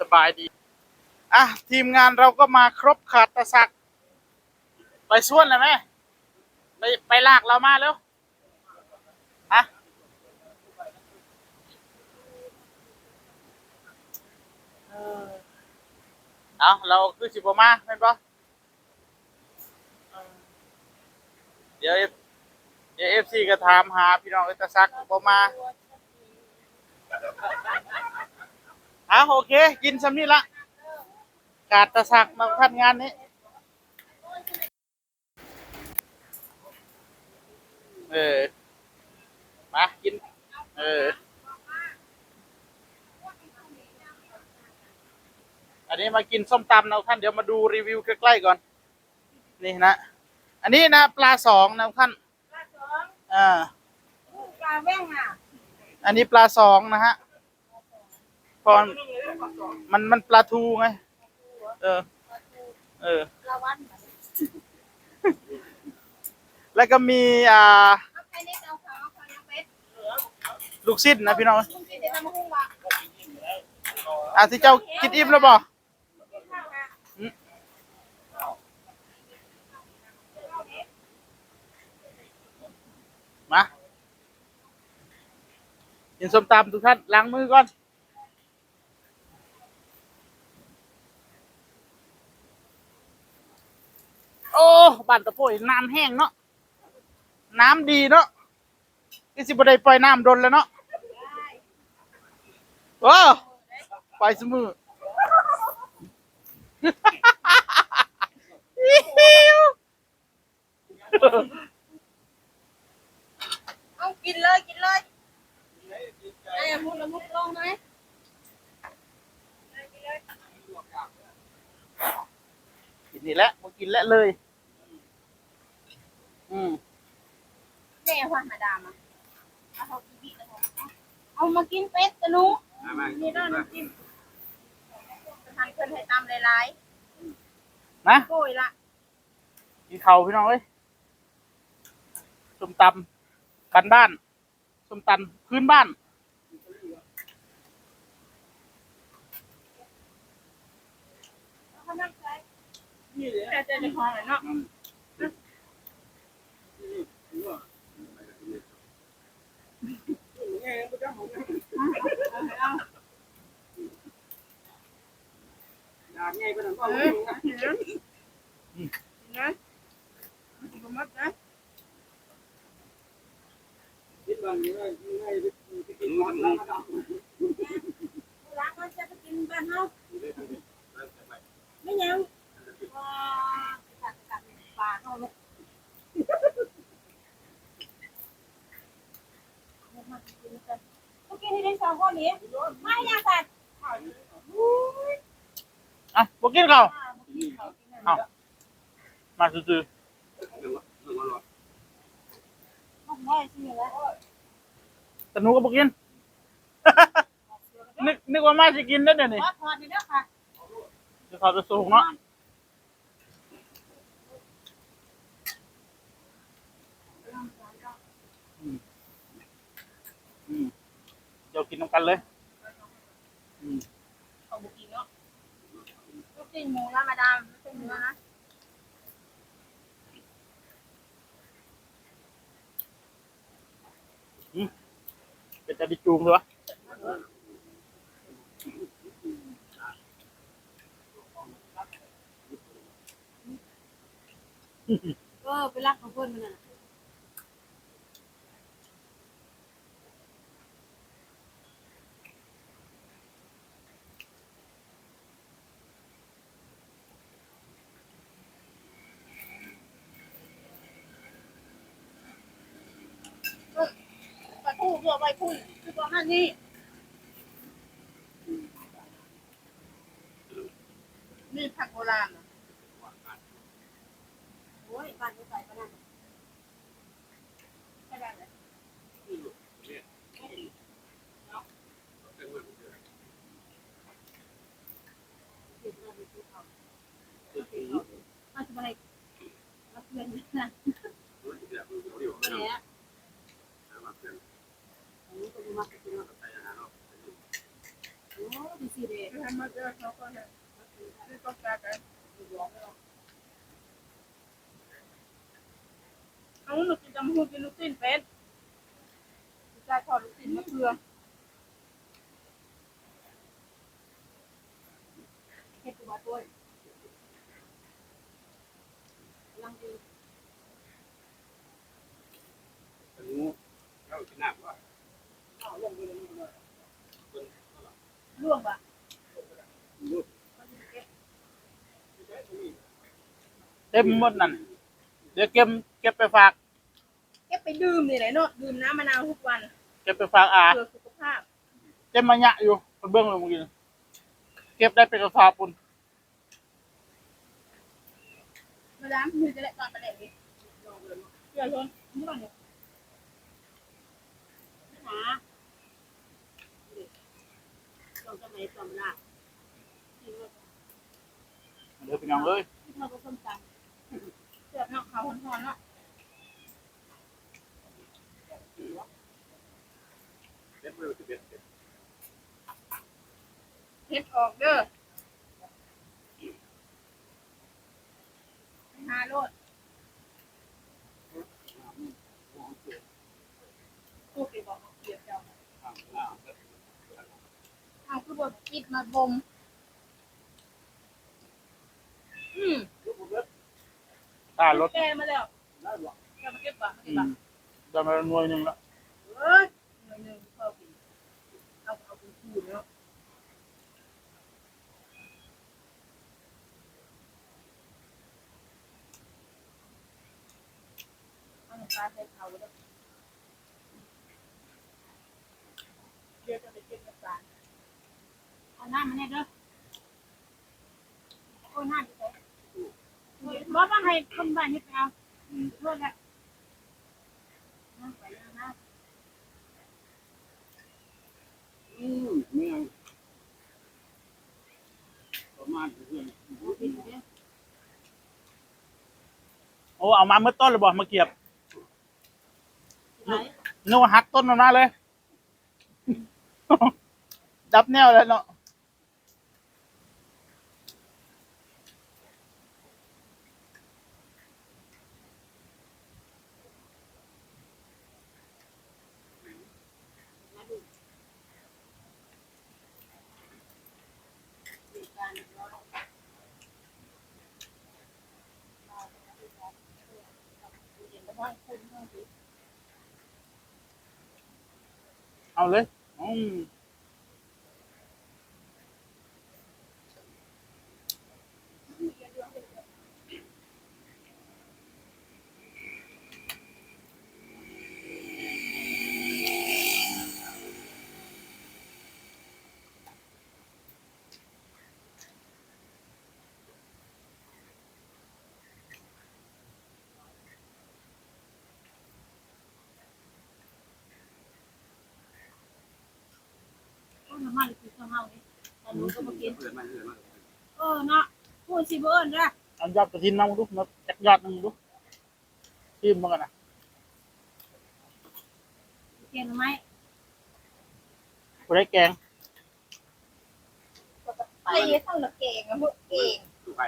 สบายดี อะ ทีมงานเราก็มาครบขาดตะสัก ไปส่วนเลยไหมไปไปลากเรามาเร็วฮะเอาเราคือสิบมาแม่ปะเดี๋ยวเดี๋ยวเอฟซีก็ถามหาพี่น้องเอตะซักบมา อะโอเค กินสำนี้ละกาดตะซักมาพันงานนี้ เออ มากิน เออ อันนี้มากินส้มตำนะท่านเดี๋ยวมาดูรีวิวใกล้ๆก่อน นี่นะ อันนี้นะปลาสองนะท่าน ปลาสองอ่าปลาแว่งอะ อันนี้ปลาสองนะฮะ พอมันมันปลาทูไง เออ เออปลาวันแล้วก็มีอ่า เอาไปเล็กเอาขาวเอาขาวน้ำเป็ดลูกชิ้นนะพี่น้อง ลุงกินได้ทำมะฮุ่งว่ะอ่าที่เจ้ากินอิ่มแล้วบ่กินข้าวนะมากินส้มตำทุกท่านล้างมือก่อน โอ้บ้านตะโพยน้ำแห้งเนาะน้ำดีเนาะก็สิบได้ปล่อยน้ำดนแล้วเนาะโอ้ไปสมือเอากินเลยกินเลยไอ้มุดละมุดลงไหมกินนี่แหละมากินแล้วเลย อืม แน่ว่ามาดามอะเอาเขากินบีแล้ว เอามากินเป็ดตะนุนี่ด้านน้ำจิ้มทานเพิ่นให้ตำหลายนะๆโกยละกินเขาวพี่น้องเอ้ยส้มตำกันบ้านส้มตำพื้นบ้านเขานั่งใจแต่เจอในห้องเลยเนาะ Ừ. นะผมมัดนะล้างมันจะไปกินบ้านเฮาไม่ยังว้าจัดจัดปลาเฮาเลยมากินกันเมื่อกี้ ที่ได้สองคนนี้ไม่ยากสัตว์อะบอกกินเขาวเอามาซื้อไม่ใช่แล้วๆแต่หนูก็บอกกิน นึกนึกว่ามาจะกินได้เดี๋ยวนี้วัดพอดีเด้อค่ะเดี๋ยวเขาจะสูงเนาะอืมเดี๋ยว กินน้ำกันเลยอืมเอาบุกินเนาะลูกชิ้นหมูละมาดามไม่ใช่เนื้อนะเป็นจะดิจูงใช่ปะเออไปรักของเพื่อนมันน่ะ ปลาทูเพื่อไปคุยคือประมาณนี้นี่ผักโบราณเหรอโอ้ยบ้านนี้ใส่ปะนั่นใช่ได้เลยมาจะไปรับเงินนะมาแล้ว โอ้ดีเซ สี่เดย์ทำมาเจอเขาก็เนี่ยไม่ต้องการกันเอาหนูกินจำหูกินลูกชิ้นเป็ดจะทอดลูกชิ้นมะเขือเฮ็ดตัวด้วยลังดีเป็นงูเรากินน้ำก็ร่วงปะลูก เต็มหมดนั่นเดี๋ยวเก็บเก็บไปฝากเก็บไปดื่มนี่แหละเนาะดื่มน้ำมะนาวทุกวันเก็บไปฝากอาเพื่อสุขภาพเต็มมะยะอยู่ไปเบื้องเลยเมื่อกี้เก็บได้เป็นกระสอบปุ่นมาดามมือจะได้ตอนประเด็นนี้เดี๋ยวชนนี่ก่อนเนี่ยหาลงจะไม่ตอมละเดี๋ยวไปน้องเลยที่เราก็ส้มตำ เสือกเนาะเขาหอนๆเนาะเด็ดเลยเด็ดเด็ดเฮ็ดออกเด้อหาโลดพูดไปบอกเดี๋ยวเจ้าเอาคือบทปิดมาบม อืม ตารถแกมาแล้วแกมาเก็บปะมาเก็อืบปะมได้มาหน่วยหนึ่งละเอ้ยหน่อยหนึ่งเข้าปีเอาเอาเป็นคู่เนาะเอาหนึ่งปลาใส่เขาแล้วเดี๋ยวจะไปเก็บน้ำตาลเอาหน้ามาเนี่ยเด้อโอ้ยหน้า ดิเซ่บอกว่าให้คนบ้านนี่ไปเอาอืมโทษแล้วนั่งไปนั่งนะอืมเมืองประมาณเพื่อนโอ้เอามาเมื่อต้นเลยบอกมาเก็บนึกว่าหักต้นมันมาเลย ดับแนวเลยเนาะ เอาเลยอืม ต้น มันคือข้าวเฮานี่แต่หนูก็มากินเพื่อนมาเพื่อนมาเออเนาะพูดสิเบิ่นจ้ะเอายอดกระถินมาดูมาจักยอดหนึงดูชิมมากันนะเกียนไหมกูได้แกงไปทั้งละเก่งอะพวกเก่งดูไป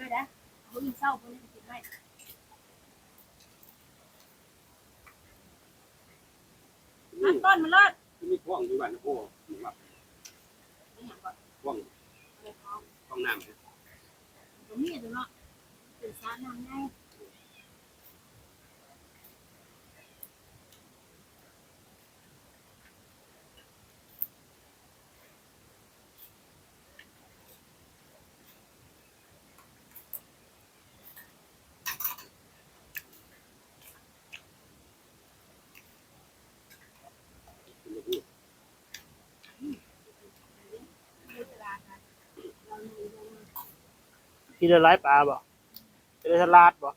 กับบ่กินนี่ด้วยนะบ่กินเศร้าบ่กินได้นี่มันต้นมันเลิศมีพ่วงอยู่บ้านโอ้ว่าไม่อยากว่าพ่วงอะไรเขาห้องน้ำตรงนี้ตัวเนาะเป็นสารน้ำไง ดูตลาดนะเราดูดู กินได้หลายปลาบ่จะได้ฉลาดบ่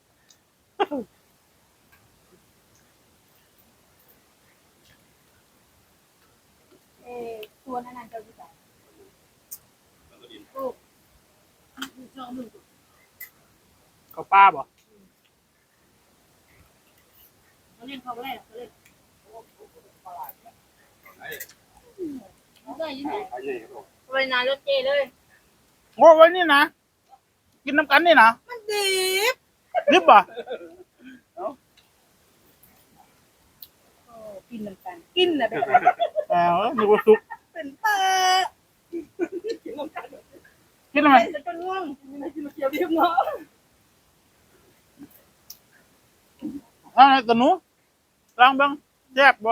เออตัวนั้นน่ะเจ้าอยู่ไหนแล้วก็ดินโอ้ดูจอมือกับป้าบ่เขาเล่นเขาเล่นเขาเล่นไอ้เขาได้ยินไหมไอ้เนี่ยครับไปนานรถเจเลยโอ้ไว้นี่นะ กินน้ำกันนี่นะมันดิบดิบบ่กินเหมือนกันกินนะแบบอ่านึกว่าสุกเป็นปลากินทำไมเป็นจนง่วงไม่กินมาเกี่ยวดิบเนาะอ่าตะหนูล้างเบิ้งแซ่บบ่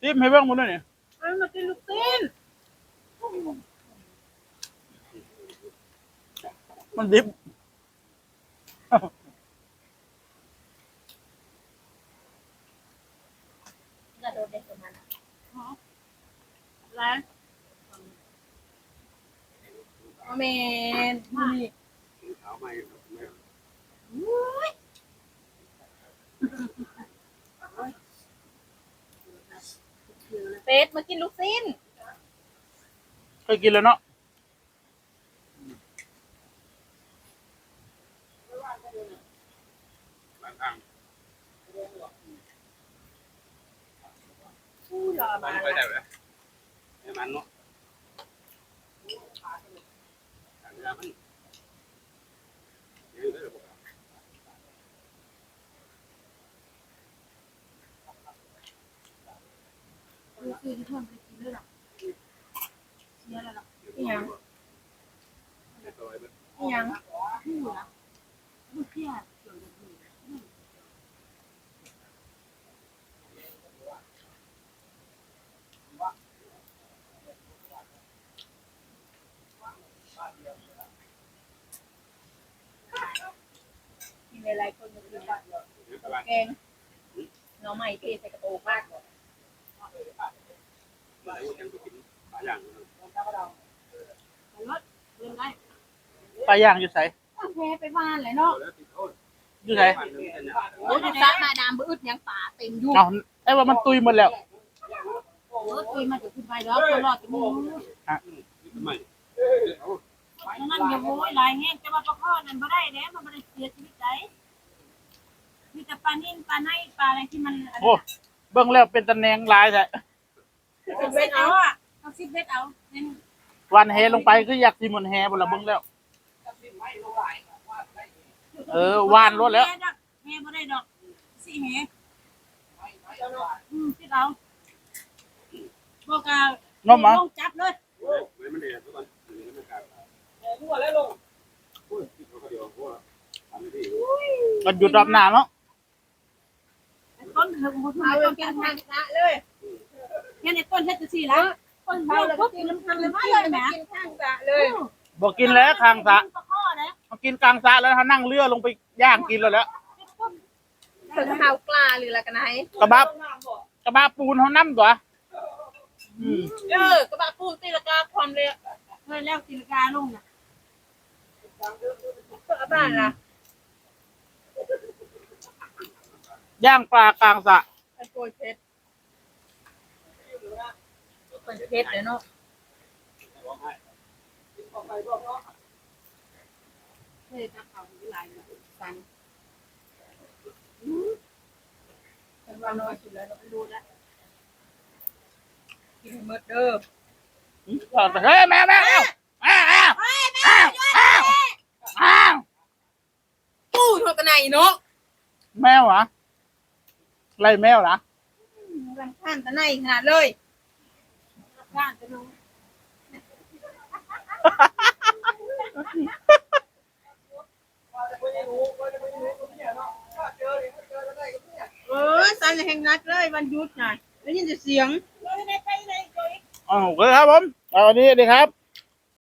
ซิมให้เบิ้งหมดเลยนี่เอามากินลูกตีน มันดิบ กระโดดเด็กประมาณร้านอเมนนี่เท้าไม่ไม่เป็ดมากินลูกซีนเคยกินแล้วเนาะ บางทาง ผู้รอมัมานไปได้ไหมไอ้มันเนาะทางมันเยอเลยลูกซีนที่ทำไปกินด้วยหรอเสียแล้วหรอยังยังผู้นะผู้เที่ยเกี่ยวกับผู้กิน หลายๆคนมากินแบบแกงหน้องใหม่เทใส่กระโปรงมากปลาย่างอยู่ไสแพ้ไปบ้านเลยเนาะอยู่ไสโอ้ยซักมาดามบืดยังป่าเต็มอยู่เอาไอ้ว่ามันตุยหมดแล้วโอ้ยคุยมาจะขึ้นไปแล้วตลอดจะมูไม่นั่นอย่าโวยลายแห้งจะมาประคอนั่นบ่ได้เด้มันบ่ได้เสียชีวิตใจ มีแต่ปลานิ่นปลาในปลาอะไรที่มันโอ้เบิ่งแล้วเป็นตะแหนงหลายแท้สิบเบ็ดเอาอะเอาสิบเบ็ดเอาเน้นวันแฮลงไปคืออยากสิหมนแฮบ่ล่ะเบิ่งแล้ว เออวานรถแล้วแม่บ่ได้ดอกสิแหอืมสิเอาบอกกาน้องหมาลงจับเลยไม่มันเดือดทุกคนมันกลายมันหยุดรอบหน้าเนาะ ต้นเถิงบ่เอาต้นกันทางละเลยเนี่ยในต้นเฮ็ดจังซี่ล่ะต้นเฮาปุ๊บกินน้ำทางเลยมาเลยแหมกินข้างสะเลยบ่กินแล้วข้างสระประคอนะมากินกลางสระแล้วเขานั่งเรือลงไปย่างกินแล้วแหล้วถึงเฮากล้าหรือละกันไหนกระบะกระบะปูนเขานำตัวอืมเออกระบะปูตีลกาความเร็วเฮ้ยแล้วตีลกาลงน่ะเพื่อบ้านล่ะ ย่างปลากลางสระไอ้โกยเพชรเป็นเพชรเลยเนาะเฮ้ยจะเขาหลายสันเป็นวันน้อยสุดแล้วรู้แล้วกินหมดเด้ออืมเฮ้ยแม่แม่เอ้าอ้าวอ้าวอ้าวอ้าวอ้าวปูโทรกันไหนเนาะแมวเหรอ ไล่แมวเหรอรังข้านตะไหนขนาดเลยข้านจะรู้เออสันแห่งนัดเลยวันหยุดน่ะได้ยินแต่เสียงอ๋อโอเคครับผมเอาวันนี้ดีครับ